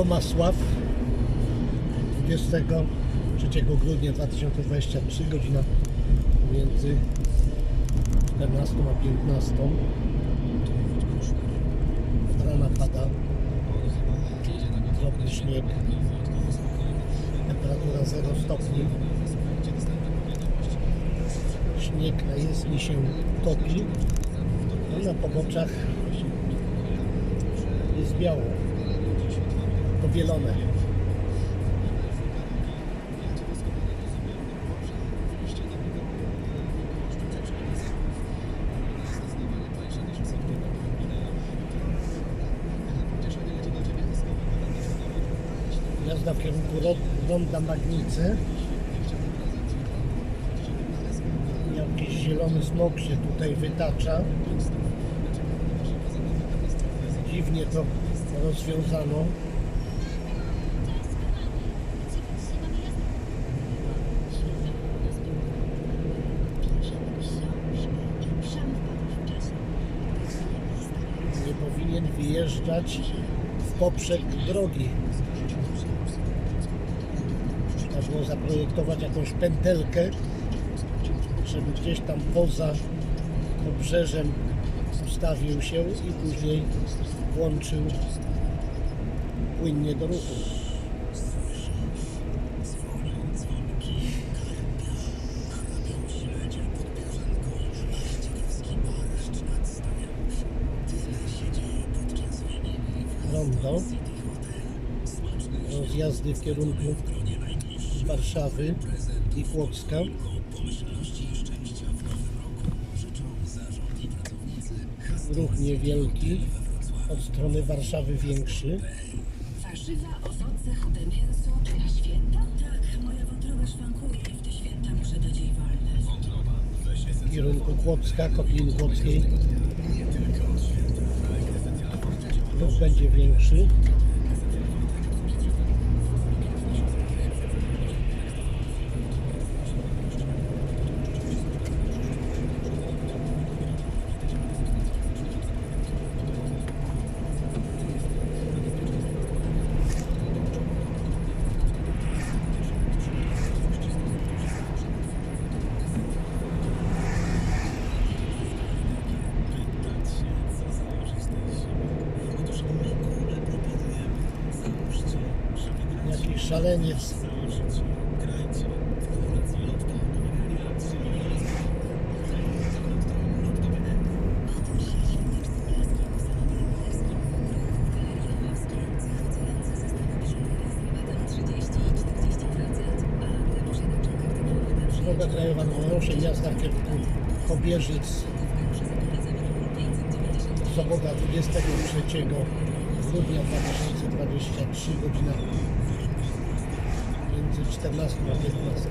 do Masław 23 grudnia 2023 godzina między 14 a 15 od rana pada. Drobny śnieg. Temperatura 0 stopni. Śnieg na jezdni się topi. No na poboczach jest biało powielone. Jazda w kierunku ro- ronda Magnicy. Jakiś zielony smok się tutaj wytacza. Dziwnie to rozwiązano powinien wyjeżdżać w poprzek drogi trzeba było zaprojektować jakąś pętelkę żeby gdzieś tam poza obrzeżem ustawił się i później włączył płynnie do ruchu. Rondo. Rozjazdy w kierunku Warszawy i Kłodzka. Ruch niewielki, od strony Warszawy większy. Warzywa, owoce, chode mięso, czy na święta? Tak, moja wątroba szwankuje i w te święta muszę dać jej wolne. w kierunku Kłodzka, Kotliny Kłodzkiej. Będzie większy. Szaleniec. Droga krajowa 8, jazda w kierunku Kobierzyc. Sobota 23 grudnia 2023 godzina między 14 a 15.